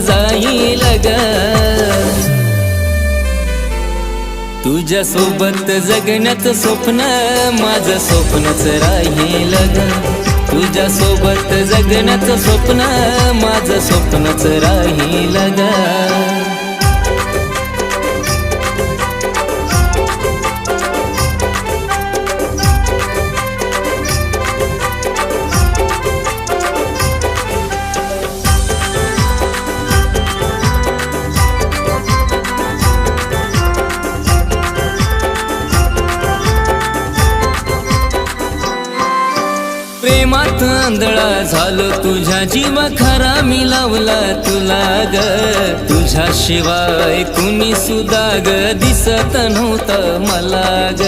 जाईल ग. तुझ्या सोबत जगण्याच स्वप्न माझं स्वप्नच राहील ग. तुझ्या सोबत जगण्याचं स्वप्न माझं स्वप्नच राहील ग. प्रेमात आंधळा झालो तुझ्या जीव खरा मी लावला तुला ग. तुझ्या शिवाय कुणी सुद्धा ग दिसत नव्हतं मला ग.